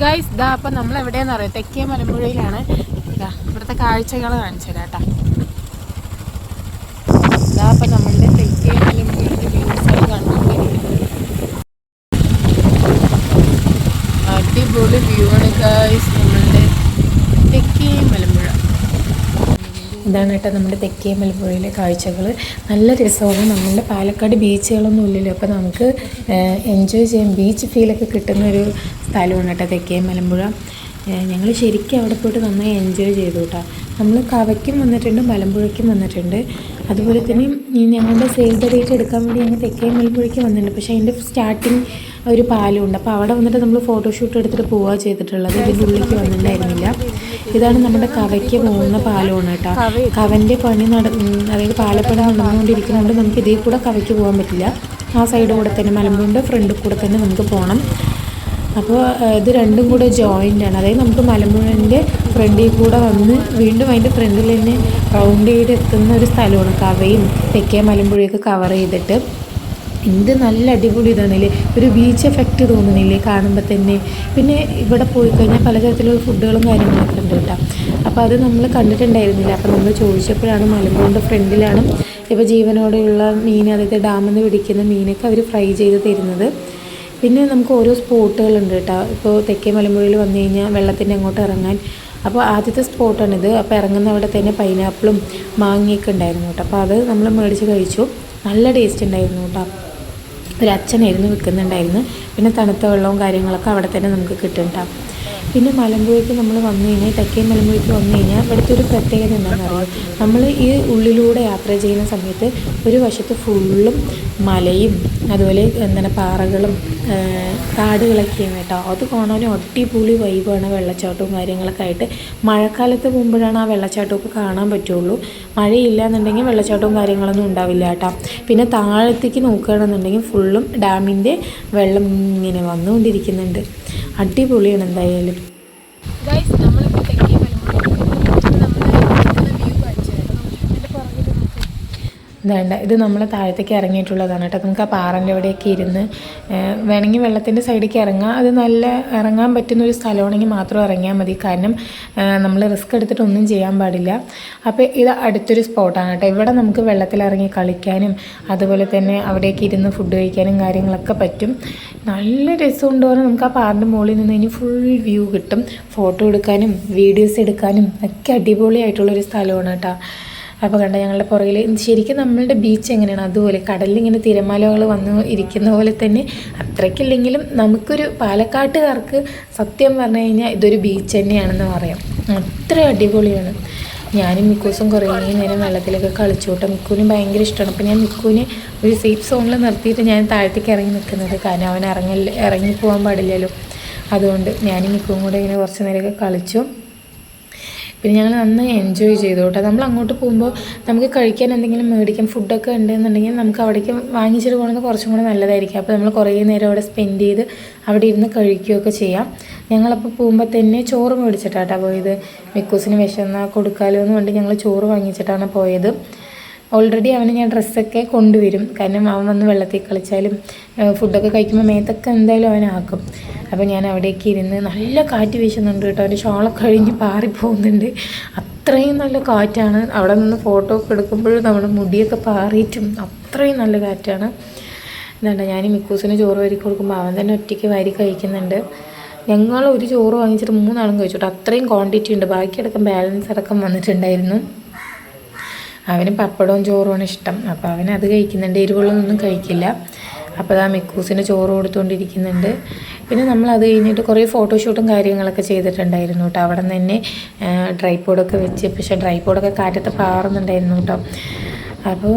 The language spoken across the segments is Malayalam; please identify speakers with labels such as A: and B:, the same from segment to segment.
A: ഗൈസ് ഇതാ അപ്പം നമ്മൾ എവിടെയെന്ന് അറിയാം? തെക്കേ മലമ്പുഴയിലാണ്. ഇതാ ഇവിടുത്തെ കാഴ്ചകൾ കാണിച്ചു തരാം കേട്ടോ. ഇതാ അപ്പം നമ്മളുടെ തെക്കേ മലമ്പുഴയുടെ വ്യൂസ് ആണ് കണ്ടുകൊണ്ടിരിക്കുന്നത് അടിപൊളി വ്യൂ ആണ് ഗൈസ് നമ്മളുടെ തെക്കേ മലമ്പുഴ ഇതാണ് കേട്ടോ നമ്മുടെ തെക്കേ മലമ്പുഴയിലെ കാഴ്ചകൾ നല്ല രസമാണ്. നമ്മളുടെ പാലക്കാട് ബീച്ചുകളൊന്നും ഇല്ലല്ലോ. അപ്പോൾ നമുക്ക് എൻജോയ് ചെയ്യാൻ ബീച്ച് ഫീലൊക്കെ കിട്ടുന്ന ഒരു സ്ഥലമാണ് കേട്ടോ തെക്കേ മലമ്പുഴ. ഞങ്ങൾ ശരിക്കും അവിടെ പോയിട്ട് നന്നായി എൻജോയ് ചെയ്തു കേട്ടോ നമ്മൾ കവയ്ക്കും വന്നിട്ടുണ്ട് മലമ്പുഴയ്ക്കും വന്നിട്ടുണ്ട്. അതുപോലെ തന്നെ ഞങ്ങളുടെ ദ ഡേറ്റ് എടുക്കാൻ വേണ്ടി ഞങ്ങൾ തെക്കേ മലമ്പുഴയ്ക്ക് വന്നിട്ടുണ്ട്. പക്ഷേ അതിന്റെ സ്റ്റാർട്ടിങ് ഒരു പാലമുണ്ട് അപ്പോൾ അവിടെ വന്നിട്ട് നമ്മൾ ഫോട്ടോഷൂട്ട് എടുത്തിട്ട് പോവുക ചെയ്തിട്ടുള്ളത്. ഇതിന്റെ ഉള്ളിലേക്ക് വന്നിട്ടുണ്ടായിരുന്നില്ല. ഇതാണ് നമ്മുടെ കവയ്ക്ക് പോകുന്ന പാലമാണ് കേട്ടോ. കവന്റെ പണി നട അതായത് പാലപ്പണി നടന്നുകൊണ്ടിരിക്കുന്നതുകൊണ്ട് നമുക്ക് ഇതിൽ കൂടെ കവയ്ക്ക് പോകാൻ പറ്റില്ല. ആ സൈഡ് കൂടെ തന്നെ മലമ്പുഴ ഫ്രണ്ടിൽ കൂടെ തന്നെ നമുക്ക് പോകണം അപ്പോൾ ഇത് രണ്ടും കൂടെ ജോയിന്റ് ആണ്. അതായത് നമുക്ക് മലമ്പുഴന്റെ ഫ്രണ്ടിൽ കൂടെ വന്ന് വീണ്ടും അതിന്റെ ഫ്രണ്ടിൽ തന്നെ റൗണ്ട് ചെയ്ത് എത്തുന്ന ഒരു സ്ഥലമാണ് കവയും തെക്കേ മലമ്പുഴയൊക്കെ കവർ ചെയ്തിട്ട്. എന്ത് നല്ല അടിപൊളി ഇതാണല്ലേ? ഒരു ബീച്ച് എഫക്റ്റ് തോന്നുന്നില്ലേ കാണുമ്പോൾ തന്നെ? പിന്നെ ഇവിടെ പോയി കഴിഞ്ഞാൽ പലതരത്തിലുള്ള ഫുഡുകളും കാര്യങ്ങളൊക്കെ ഉണ്ട് കേട്ടോ. അപ്പോൾ അത് നമ്മൾ കണ്ടിട്ടുണ്ടായിരുന്നില്ല. അപ്പോൾ നമ്മൾ ചോദിച്ചപ്പോഴാണ് മലമ്പുഴന്റെ ഫ്രണ്ടിലാണ് ഇപ്പോൾ ജീവനോടെയുള്ള മീൻ അതായത് ഡാമിൽ നിന്ന് പിടിക്കുന്ന മീനൊക്കെ അവർ ഫ്രൈ ചെയ്ത് തരുന്നത്. പിന്നെ നമുക്ക് ഓരോ സ്പോട്ടുകളുണ്ട് കേട്ടോ. ഇപ്പോൾ തെക്കേ മലമ്പുഴയിൽ വന്നു കഴിഞ്ഞാൽ വെള്ളത്തിന്റെ അങ്ങോട്ട് ഇറങ്ങാൻ. അപ്പോൾ ആദ്യത്തെ സ്പോട്ടാണിത്. അപ്പോൾ ഇറങ്ങുന്ന അവിടെ തന്നെ പൈനാപ്പിളും മാങ്ങയൊക്കെ ഉണ്ടായിരുന്നു കേട്ടോ. അപ്പോൾ അത് നമ്മൾ മേടിച്ച് കഴിച്ചു. നല്ല ടേസ്റ്റ് ഉണ്ടായിരുന്നു കേട്ടോ. ഒരു അച്ഛനായിരുന്നു വിൽക്കുന്നുണ്ടായിരുന്നു. പിന്നെ തണുത്ത വെള്ളവും കാര്യങ്ങളൊക്കെ അവിടെ തന്നെ നമുക്ക് കിട്ടും കേട്ടോ. പിന്നെ മലമ്പുഴയ്ക്ക് നമ്മൾ വന്നു കഴിഞ്ഞാൽ തെക്കേ മലമ്പുഴയ്ക്ക് വന്നു കഴിഞ്ഞാൽ ഇവിടുത്തെ ഒരു പ്രത്യേകത എന്താണെന്ന് അറിയാം? നമ്മൾ ഈ ഉള്ളിലൂടെ യാത്ര ചെയ്യുന്ന സമയത്ത് ഒരു വശത്ത് ഫുള്ളും മലയും അതുപോലെ എന്താണ് പാറകളും കാടുകളൊക്കെയാണ് കേട്ടോ. അത് കാണാനും അടിപൊളി വൈബാണ് വെള്ളച്ചാട്ടവും കാര്യങ്ങളൊക്കെ ആയിട്ട്. മഴക്കാലത്ത് പോകുമ്പോഴാണ് ആ വെള്ളച്ചാട്ടമൊക്കെ കാണാൻ പറ്റുള്ളൂ. മഴയില്ല എന്നുണ്ടെങ്കിൽ വെള്ളച്ചാട്ടവും കാര്യങ്ങളൊന്നും ഉണ്ടാവില്ല കേട്ടോ. പിന്നെ താഴത്തേക്ക് നോക്കുകയാണെന്നുണ്ടെങ്കിൽ ഫുള്ളും ഡാമിന്റെ വെള്ളം ഇങ്ങനെ വന്നുകൊണ്ടിരിക്കുന്നുണ്ട്. അടിപൊളിയാണ് എന്തായാലും. ഗൈസ് നമ്മളിപ്പോൾ തെക്കേ വേണ്ട ഇത് നമ്മൾ താഴത്തേക്ക് ഇറങ്ങിയിട്ടുള്ളതാണ് കേട്ടോ. നമുക്ക് ആ പാറന്റെ അവിടെയൊക്കെ ഇരുന്ന് വേണമെങ്കിൽ വെള്ളത്തിന്റെ സൈഡിലേക്ക് ഇറങ്ങാം. അത് നല്ല ഇറങ്ങാൻ പറ്റുന്ന ഒരു സ്ഥലമാണെങ്കിൽ മാത്രം ഇറങ്ങിയാൽ മതി. കാരണം നമ്മൾ റിസ്ക് എടുത്തിട്ട് ഒന്നും ചെയ്യാൻ പാടില്ല. അപ്പോൾ ഇത് അടുത്തൊരു സ്പോട്ടാണ് കേട്ടോ. ഇവിടെ നമുക്ക് വെള്ളത്തിൽ ഇറങ്ങി കളിക്കാനും അതുപോലെ തന്നെ അവിടേക്ക് ഇരുന്ന് ഫുഡ് കഴിക്കാനും കാര്യങ്ങളൊക്കെ പറ്റും. നല്ല രസമുണ്ട് പറഞ്ഞാൽ നമുക്ക് ആ പാറിന്റെ മുകളിൽ നിന്ന് ഇനി ഫുൾ വ്യൂ കിട്ടും. ഫോട്ടോ എടുക്കാനും വീഡിയോസ് എടുക്കാനും ഒക്കെ അടിപൊളിയായിട്ടുള്ളൊരു സ്ഥലമാണ് കേട്ടോ. അപ്പോൾ കണ്ട ഞങ്ങളുടെ പുറകിൽ ശരിക്കും നമ്മളുടെ ബീച്ച് എങ്ങനെയാണ്? അതുപോലെ കടലിൽ ഇങ്ങനെ തിരമാലകൾ വന്ന് ഇരിക്കുന്ന പോലെ തന്നെ അത്രയ്ക്കില്ലെങ്കിലും നമുക്കൊരു പാലക്കാട്ടുകാർക്ക് സത്യം പറഞ്ഞു കഴിഞ്ഞാൽ ഇതൊരു ബീച്ച് തന്നെയാണെന്ന് പറയാം. അത്ര അടിപൊളിയാണ്. ഞാനും മിക്കൂസും കുറേ നേരം വെള്ളത്തിലൊക്കെ കളിച്ചു കേട്ടോ മിക്കൂനും ഭയങ്കര ഇഷ്ടമാണ്. അപ്പോൾ ഞാൻ മിക്കൂനെ ഒരു സേഫ് സോണിൽ നിർത്തിയിട്ട് ഞാൻ താഴത്തേക്ക് ഇറങ്ങി നിൽക്കുന്നത്. കാരണം അവൻ ഇറങ്ങി ഇറങ്ങി പോകാൻ പാടില്ലല്ലോ. അതുകൊണ്ട് ഞാനും മിക്കും കൂടെ ഇങ്ങനെ കുറച്ച് നേരമൊക്കെ കളിച്ചു. പിന്നെ ഞങ്ങൾ നന്നായി എൻജോയ് ചെയ്തു കേട്ടോ നമ്മൾ അങ്ങോട്ട് പോകുമ്പോൾ നമുക്ക് കഴിക്കാൻ എന്തെങ്കിലും മേടിക്കാം ഫുഡൊക്കെ ഉണ്ടെന്നുണ്ടെങ്കിൽ നമുക്ക് അവിടേക്ക് വാങ്ങിച്ചിട്ട് പോകുന്നത് കുറച്ചും കൂടെ നല്ലതായിരിക്കും. അപ്പോൾ നമ്മൾ കുറേ നേരം അവിടെ സ്പെൻഡ് ചെയ്ത് അവിടെ ഇരുന്ന് കഴിക്കുകയൊക്കെ ചെയ്യാം. ഞങ്ങളപ്പോൾ പോകുമ്പോൾ തന്നെ ചോറ് മേടിച്ചിട്ടാട്ടോ പോയത്. മിക്കൂസിന് വിശന്ന കൊടുക്കാലോ എന്ന് കൊണ്ട് ഞങ്ങൾ ചോറ് വാങ്ങിച്ചിട്ടാണ് പോയത്. ഓൾറെഡി അവന് ഞാൻ ഡ്രസ്സൊക്കെ കൊണ്ടുവരും. കാരണം അവൻ വന്ന് വെള്ളത്തിൽ കളിച്ചാലും ഫുഡൊക്കെ കഴിക്കുമ്പോൾ മേത്തൊക്കെ എന്തായാലും അവനാക്കും അപ്പോൾ ഞാൻ അവിടേക്ക് ഇരുന്ന് നല്ല കാറ്റ് വീശുന്നുണ്ട് കേട്ടോ. അവന്റെ ഷോളൊക്കെ കഴിഞ്ഞ് പാറിപ്പോകുന്നുണ്ട്. അത്രയും നല്ല കാറ്റാണ്. അവിടെ നിന്ന് ഫോട്ടോ ഒക്കെ എടുക്കുമ്പോഴും നമ്മുടെ മുടിയൊക്കെ പാറിയിട്ടും അത്രയും നല്ല കാറ്റാണ്. എന്താണ്ട് ഞാൻ മിക്കൂസിന് ചോറ് വരി കൊടുക്കുമ്പോൾ അവൻ തന്നെ ഒറ്റയ്ക്ക് വരി കഴിക്കുന്നുണ്ട്. ഞങ്ങൾ ഒരു ചോറ് വാങ്ങിച്ചിട്ട് മൂന്നാളും കഴിച്ചു. അത്രയും ക്വാണ്ടിറ്റി ഉണ്ട്. ബാക്കിയടക്കം ബാലൻസ് അടക്കം വന്നിട്ടുണ്ടായിരുന്നു. അവന് പപ്പടവും ചോറുമാണ് ഇഷ്ടം. അപ്പോൾ അവൻ അത് കഴിക്കുന്നുണ്ട്. എരിവുള്ളതൊന്നും കഴിക്കില്ല. അപ്പോൾ ആ മിക്കൂസിന് ചോറ് കൊടുത്തുകൊണ്ടിരിക്കുന്നുണ്ട് പിന്നെ നമ്മൾ അത് കഴിഞ്ഞിട്ട് കുറേ ഫോട്ടോഷൂട്ടും കാര്യങ്ങളൊക്കെ ചെയ്തിട്ടുണ്ടായിരുന്നു കേട്ടോ. അവിടെ നിന്ന് തന്നെ ഡ്രൈപോഡൊക്കെ വെച്ച് പക്ഷേ ഡ്രൈപോഡൊക്കെ കാറ്റത്ത് പാറുന്നുണ്ടായിരുന്നു കേട്ടോ. അപ്പോൾ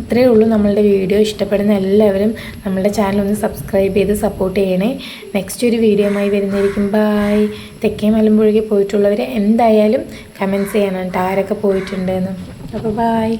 A: ഇത്രയേ ഉള്ളൂ നമ്മളുടെ വീഡിയോ. ഇഷ്ടപ്പെടുന്ന എല്ലാവരും നമ്മളുടെ ചാനൽ ഒന്ന് സബ്സ്ക്രൈബ് ചെയ്ത് സപ്പോർട്ട് ചെയ്യണേ. നെക്സ്റ്റ് ഒരു വീഡിയോയുമായി വരുന്നതായിരിക്കും. ബായ് തെക്കേ മലമ്പുഴയ്ക്ക് പോയിട്ടുള്ളവർ എന്തായാലും കമന്റ്സ് ചെയ്യണം കേട്ടോ. ആരൊക്കെ പോയിട്ടുണ്ടെന്ന്. അപ്പോൾ ബായ്